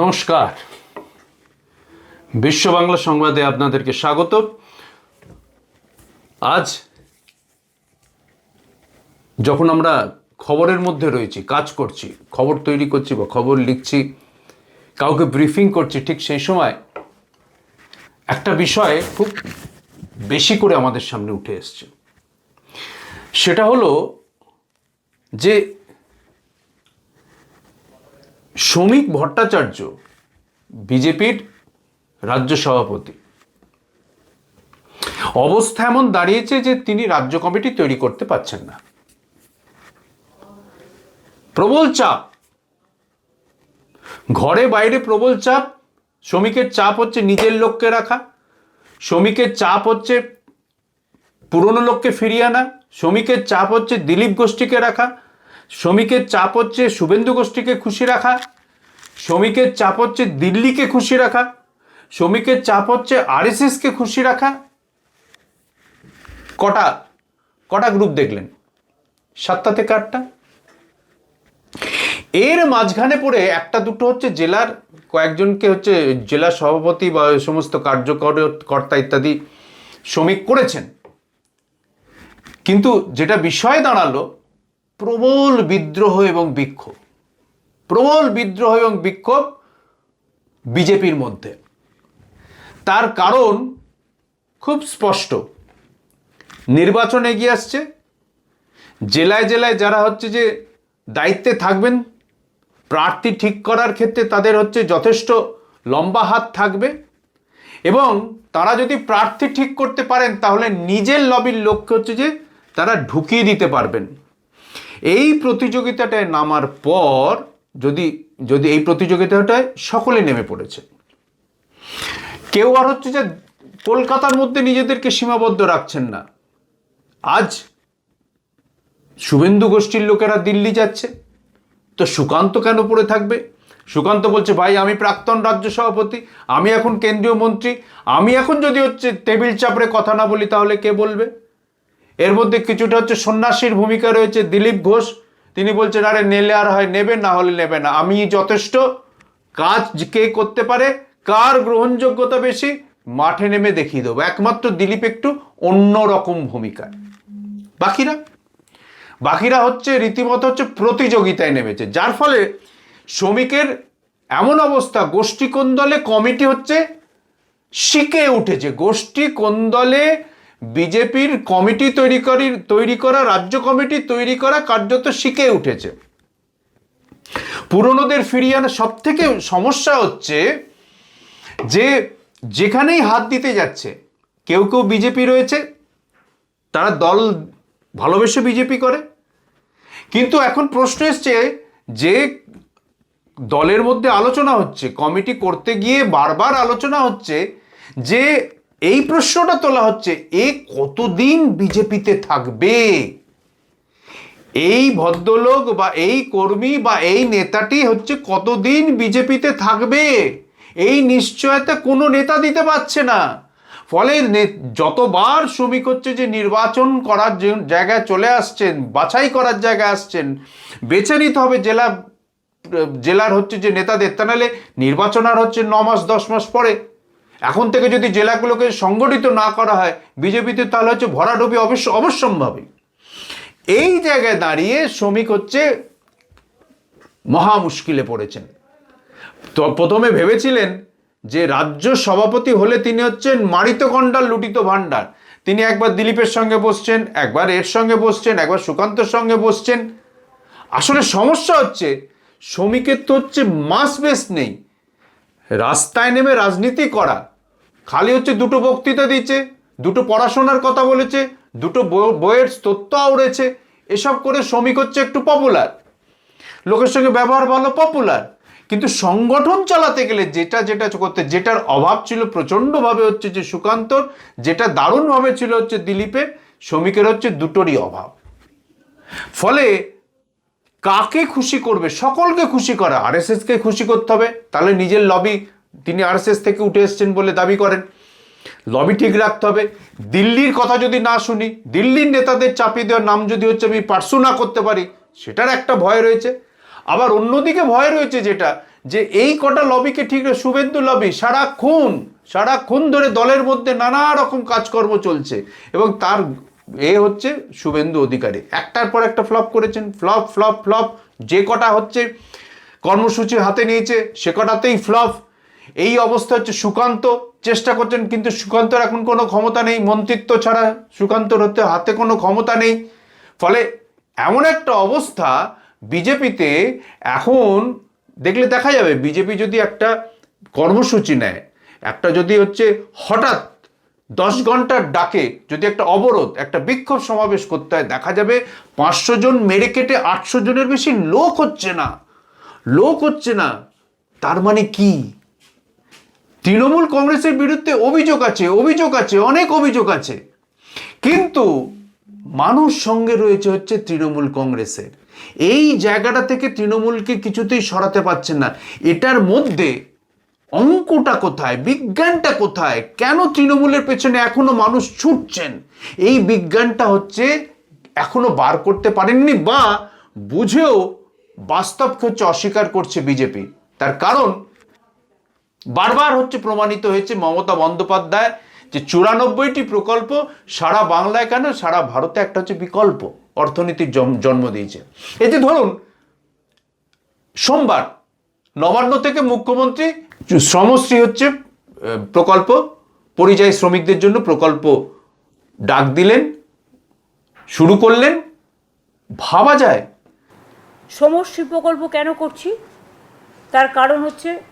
নমস্কার। বিশ্ব বাংলা সংবাদে আপনাদেরকে স্বাগত। আজ যখন আমরা খবরের মধ্যে রয়েছি, কাজ করছি, খবর তৈরি করছি বা খবর লিখছি, কাউকে ব্রিফিং করছি, ঠিক সেই সময় একটা বিষয় খুব বেশি করে আমাদের সামনে উঠে এসছে। সেটা হলো যে শ্রমিক ভট্টাচার্য, বিজেপির রাজ্য সভাপতি। অবস্থা এমন দাঁড়িয়েছে যে তিনি রাজ্য কমিটি তৈরি করতে পারছেন না। প্রবল চাপ। ঘরে বাইরে প্রবল চাপ। শ্রমিকের চাপ হচ্ছে নিজের লোককে রাখা। শ্রমিকের চাপ হচ্ছে পুরনো লোককে ফিরিয়ে আনা। শ্রমিকের চাপ হচ্ছে দিলীপ গোষ্ঠীকে রাখা। শ্রমিকের চাপ হচ্ছে শুভেন্দু গোষ্ঠীকে খুশি রাখা। শ্রমিকের চাপ হচ্ছে দিল্লিকে খুশি রাখা, শ্রমিকের চাপ হচ্ছে আরএসএসকে খুশি রাখা। কটা কটা গ্রুপ দেখলেন? সাতটা থেকে আটটা? এর মাঝখানে পড়ে একটা দুটো হচ্ছে জেলার কয়েকজনকে হচ্ছে জেলা সভাপতি বা সমস্ত কার্যকর কর্তা ইত্যাদি শ্রমিক করেছেন। কিন্তু যেটা বিষয় দাঁড়াল, প্রবল বিদ্রোহ এবং বিক্ষোভ। প্রবল বিদ্রোহ এবং বিক্ষোভ বিজেপির মধ্যে। তার কারণ খুব স্পষ্ট। নির্বাচন এগিয়ে আসছে। জেলায় জেলায় যারা হচ্ছে যে দায়িত্বে থাকবেন, প্রার্থী ঠিক করার ক্ষেত্রে তাদের হচ্ছে যথেষ্ট লম্বা হাত থাকবে এবং তারা যদি প্রার্থী ঠিক করতে পারেন, তাহলে নিজের লবির লক্ষ্য হচ্ছে যে তারা ঢুকিয়ে দিতে পারবেন। এই প্রতিযোগিতাটায় নামার পর যদি যদি এই প্রতিযোগিতাটায় সকলে নেমে পড়েছে। কেউ আর হচ্ছে যে কলকাতার মধ্যে নিজেদেরকে সীমাবদ্ধ রাখছেন না। আজ শুভেন্দু গোষ্ঠীর লোকেরা দিল্লি যাচ্ছে। তো সুকান্ত কেন পড়ে থাকবে? সুকান্ত বলছে, ভাই, আমি প্রাক্তন রাজ্য সভাপতি, আমি এখন কেন্দ্রীয় মন্ত্রী, আমি এখন যদি হচ্ছে টেবিল চাপড়ে কথা না বলি তাহলে কে বলবে? এর মধ্যে কিছুটা হচ্ছে সন্ন্যাসীর ভূমিকা রয়েছে দিলীপ ঘোষ তিনি বলছেন, আরে, নেলে আর হয়, নেবে না হলে নেবে না। আমি যথেষ্ট কাজ কে করতে পারে, কার গ্রহণযোগ্যতা বেশি, মাঠে নেমে দেখিয়ে দেবো। একমাত্র দিলীপ একটু অন্য রকম ভূমিকায়। বাকিরা? বাকিরা হচ্ছে, রীতিমতো হচ্ছে প্রতিযোগিতায় নেমেছে। যার ফলে শ্রমিকের এমন অবস্থা গোষ্ঠী কোন্দলে কমিটি হচ্ছে শিখে উঠেছে। গোষ্ঠী কোন্দলে বিজেপির কমিটি তৈরি করি, তৈরি করা, রাজ্য কমিটি তৈরি করা কার্যত শিখে উঠেছে। পুরনোদের ফিরিয়ে আনা সব থেকে সমস্যা হচ্ছে যে যেখানেই হাত দিতে যাচ্ছে, কেউ কেউ বিজেপি রয়েছে, তারা দল ভালোবেসে বিজেপি করে। কিন্তু এখন প্রশ্ন এসছে যে দলের মধ্যে আলোচনা হচ্ছে, কমিটি করতে গিয়ে বারবার আলোচনা হচ্ছে যে এই প্রশ্নটা তোলা হচ্ছে, এ কতদিন বিজেপিতে থাকবে? এই ভদ্রলোক বা এই কর্মী বা এই নেতাটি হচ্ছে কতদিন বিজেপিতে থাকবে? এই নিশ্চয়তা কোনো নেতা দিতে পারছে না। ফলে যতবার শ্রমিক হচ্ছে যে নির্বাচন করার জায়গায় চলে আসছেন, বাছাই করার জায়গায় আসছেন, বেছে নিতে হবে জেলা, জেলার হচ্ছে যে নেতাদের। তা নাহলে নির্বাচন আর হচ্ছে ন মাস, দশ মাস পরে এখন থেকে যদি জেলাগুলোকে সংগঠিত না করা হয়, বিজেপিতে তাহলে হচ্ছে ভরাডুবি অবশ্য অবশ্যম্ভাবী। এই জায়গায় দাঁড়িয়ে শ্রমিক হচ্ছে মহা মুশকিলে পড়েছেন। তো প্রথমে ভেবেছিলেন যে রাজ্য সভাপতি হলে তিনি হচ্ছেন মারিত কণ্ডাল লুটিত ভাণ্ডার। তিনি একবার দিলীপের সঙ্গে বসছেন, একবার এর সঙ্গে বসছেন, একবার সুকান্তর সঙ্গে বসছেন। আসলে সমস্যা হচ্ছে, শ্রমিকের তো হচ্ছে মাস বেস নেই। রাস্তায় নেমে রাজনীতি করা খালি হচ্ছে দুটো বক্তৃতা দিচ্ছে, দুটো পড়াশোনার কথা বলেছে, দুটো বই- বইয়ের তথ্য আউড়েছে এসব করে শ্রমিক হচ্ছে একটু পপুলার লোকের সঙ্গে ব্যবহার ভালো পপুলার কিন্তু সংগঠন চালাতে গেলে যেটা যেটা করতে, যেটার অভাব ছিল প্রচণ্ডভাবে হচ্ছে যে সুকান্তর, যেটা দারুণভাবে ছিল হচ্ছে দিলীপের, শ্রমিকের হচ্ছে দুটোরই অভাব। ফলে কাকে খুশি করবে? সকলকে খুশি করা আর আরএসএসকে খুশি করতে হবে, তাহলে নিজের লবি তিনি আরএসএস থেকে উঠে এসছেন বলে দাবি করেন। লবি ঠিক রাখতে হবে। দিল্লির কথা যদি না শুনি, দিল্লির নেতাদের চাপিয়ে দেওয়ার নাম যদি হচ্ছে আমি পার্সু না করতে পারি, সেটার একটা ভয় রয়েছে। আবার অন্যদিকে ভয় রয়েছে যেটা, যে এই কটা লবিকে ঠিক শুভেন্দু লবি সারাক্ষণ সারাক্ষণ ধরে দলের মধ্যে নানা রকম কাজকর্ম চলছে এবং তার এ হচ্ছে শুভেন্দু অধিকারী। একটার পর একটা ফ্লপ করেছেন, ফ্লপ ফ্লপ ফ্লপ, যে কটা হচ্ছে কর্মসূচি হাতে নিয়েছে, সে কটাতেই ফ্লপ। এই অবস্থা হচ্ছে সুকান্ত। চেষ্টা করছেন, কিন্তু সুকান্তর এখন কোনো ক্ষমতা নেই। মন্ত্রিত্ব ছাড়া সুকান্তর হতে হাতে কোনো ক্ষমতা নেই। ফলে এমন একটা অবস্থা বিজেপিতে এখন দেখলে দেখা যাবে, বিজেপি যদি একটা কর্মসূচি নেয়, একটা যদি হচ্ছে হঠাৎ দশ ঘণ্টার ডাকে যদি একটা অবরোধ, একটা বিক্ষোভ সমাবেশ করতে হয়, দেখা যাবে পাঁচশো জন মেরে কেটে আটশো জনের বেশি লোক হচ্ছে না। লোক হচ্ছে না। তার মানে কি? তৃণমূল কংগ্রেসের বিরুদ্ধে অভিযোগ আছে অভিযোগ আছে, অনেক অভিযোগ আছে। কিন্তু মানুষ সঙ্গে রয়েছে হচ্ছে তৃণমূল কংগ্রেসের। এই জায়গাটা থেকে তৃণমূলকে কিছুতেই সরাতে পারছেন না। এটার মধ্যে অঙ্কটা কোথায়, বিজ্ঞানটা কোথায়? কেন তৃণমূলের পেছনে এখনও মানুষ ছুটছেন? এই বিজ্ঞানটা হচ্ছে এখনও বার করতে পারেননি বা বুঝেও বাস্তবকে হচ্ছে অস্বীকার করছে বিজেপি। তার কারণ বারবার হচ্ছে প্রমাণিত হয়েছে মমতা বন্দ্যোপাধ্যায় যে চুরানব্বইটি প্রকল্প সারা বাংলায় কেন, সারা ভারতে একটা হচ্ছে বিকল্প, অর্থনীতির জন্ম- দিয়েছে। যে ধরুন, সোমবার নবান্ন থেকে মুখ্যমন্ত্রী শ্রমশ্রী হচ্ছে প্রকল্প, পরিযায়ী শ্রমিকদের জন্য প্রকল্প ডাক দিলেন, শুরু করলেন, ভাবা যায়। সমষ্টি প্রকল্প কেন করছি? তার কারণ হচ্ছে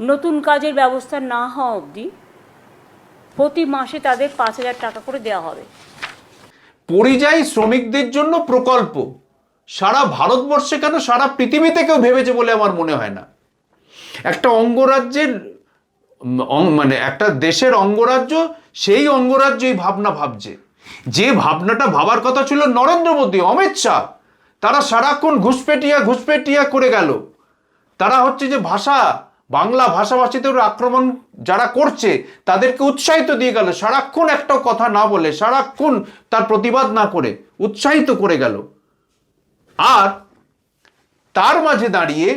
নতুন কাজের ব্যবস্থা না হওয়া অবধি প্রতি মাসে তাদের পাঁচ হাজার টাকা করে দেওয়া হবে। পরিযায়ী শ্রমিকদের জন্য প্রকল্প। সারা ভারতবর্ষে কেন সারা পৃথিবীতে কেউ ভেবেছে বলে আমার মনে হয় না। একটা অঙ্গরাজ্যের মানে একটা দেশের অঙ্গরাজ্য, সেই অঙ্গরাজ্য এই ভাবনা ভাবছে। যে ভাবনাটা ভাবার কথা ছিল নরেন্দ্র মোদী, অমিত শাহ। তারা সারাক্ষণ ঘুষপেটিয়া ঘুষপেটিয়া করে গেল। তারা হচ্ছে যে ভাষা বাংলা ভাষাভাষীদের আক্রমণ যারা করছে, তাদেরকে উৎসাহিত দিয়ে গেল। সারাক্ষণ একটা কথা না বলে, সারাক্ষণ তার প্রতিবাদ না করে, উৎসাহিত করে গেল। আর তার মাঝে দাঁড়িয়ে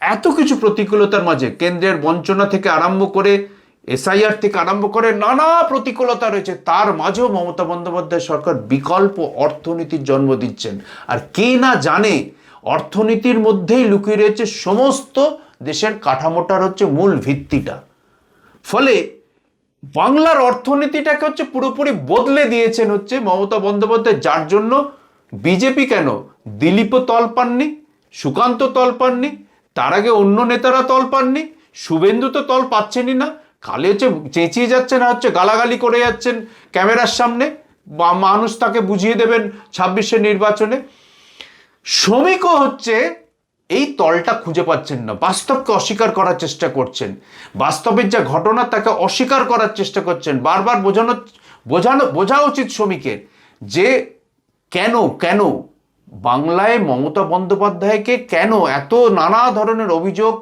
এত কিছু প্রতিকূলতার মাঝে কেন্দ্রের বঞ্চনা থেকে আরম্ভ করে, এসআইআর থেকে আরম্ভ করে নানা প্রতিকূলতা রয়েছে, তার মাঝেও মমতা বন্দ্যোপাধ্যায় সরকার বিকল্প অর্থনীতির জন্ম দিচ্ছেন। আর কে না জানে, অর্থনীতির মধ্যেই লুকিয়ে রয়েছে সমস্ত দেশের কাঠামোটার হচ্ছে মূল ভিত্তিটা। ফলে বাংলার অর্থনীতিটাকে হচ্ছে পুরোপুরি বদলে দিয়েছেন হচ্ছে মমতা বন্দ্যোপাধ্যায়। যার জন্য বিজেপি কেন দিলীপও তল পাননি, সুকান্ত তল পাননি, তার আগে অন্য নেতারা তল পাননি, শুভেন্দু তো তল পাচ্ছেনই না, খালি হচ্ছে চেঁচিয়ে যাচ্ছেন আর হচ্ছে গালাগালি করে যাচ্ছেন ক্যামেরার সামনে, বা মানুষ তাকে বুঝিয়ে দেবেন ছাব্বিশের নির্বাচনে। শ্রমিকও হচ্ছে এই তলটা খুঁজে পাচ্ছেন না। বাস্তবকে অস্বীকার করার চেষ্টা করছেন। বাস্তবের যা ঘটনা, তাকে অস্বীকার করার চেষ্টা করছেন। বারবার বোঝানো বোঝানো, বোঝা উচিত শ্রমিকের যে কেন কেন বাংলায় মমতা বন্দ্যোপাধ্যায়কে কেন এত নানা ধরনের অভিযোগ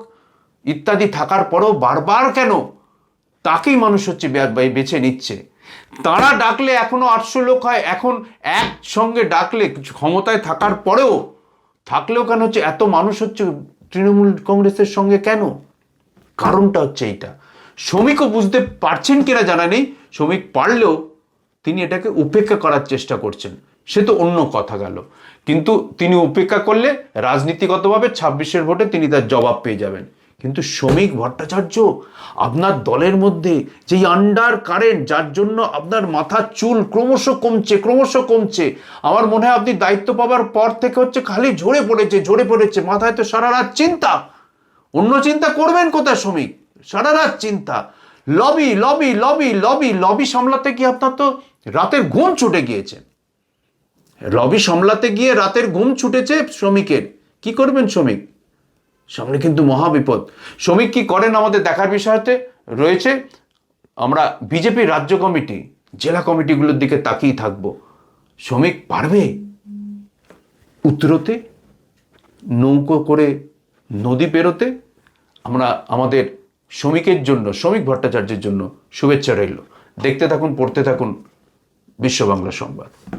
ইত্যাদি থাকার পরেও বারবার কেন তাকেই মানুষ হচ্ছে বেছে নিচ্ছে। তারা ডাকলে এখনও আটশো লোক হয়, এখন একসঙ্গে ডাকলে ক্ষমতায় থাকার পরেও থাকলেও কেন হচ্ছে? এত মানুষ হচ্ছে তৃণমূল কংগ্রেসের সঙ্গে কেন? কারণটা হচ্ছে এইটা। শ্রমিকও বুঝতে পারছেন কিনা জানা নেই। শ্রমিক পারলেও তিনি এটাকে উপেক্ষা করার চেষ্টা করছেন। সে তো অন্য কথা গেল। কিন্তু তিনি উপেক্ষা করলে রাজনীতিগতভাবে ছাব্বিশের ভোটে তিনি তার জবাব পেয়ে যাবেন। কিন্তু শ্রমিক ভট্টাচার্য, আপনার দলের মধ্যে যেই আন্ডার কারেন্ট যার জন্য আপনার মাথার চুল ক্রমশ কমছে ক্রমশ কমছে, আমার মনে হয় আপনি দায়িত্ব পাওয়ার পর থেকে হচ্ছে খালি ঝরে পড়েছে ঝরে পড়েছে, মাথায় তো সারা রাত চিন্তা। অন্য চিন্তা করবেন কোথায় শ্রমিক? সারা রাত চিন্তা। Lobby lobby lobby lobby lobby সামলাতে গিয়ে আপনার তো রাতের ঘুম ছুটে গিয়েছে। লবি সামলাতে গিয়ে রাতের ঘুম ছুটেছে শ্রমিকের। কি করবেন শ্রমিক? সামনে কিন্তু মহাবিপদ। শ্রমিক কি করেন আমাদের দেখার বিষয়তে? রয়েছে, আমরা বিজেপির রাজ্য কমিটি, জেলা কমিটিগুলোর দিকে তাকিয়ে থাকব। শ্রমিক পারবে? উত্তরতে, নৌকো করে নদী পেরোতে আমরা আমাদের শ্রমিকের জন্য, শ্রমিক ভট্টাচার্যের জন্য শুভেচ্ছা রইল। দেখতে থাকুন, পড়তে থাকুন বিশ্ব বাংলা সংবাদ।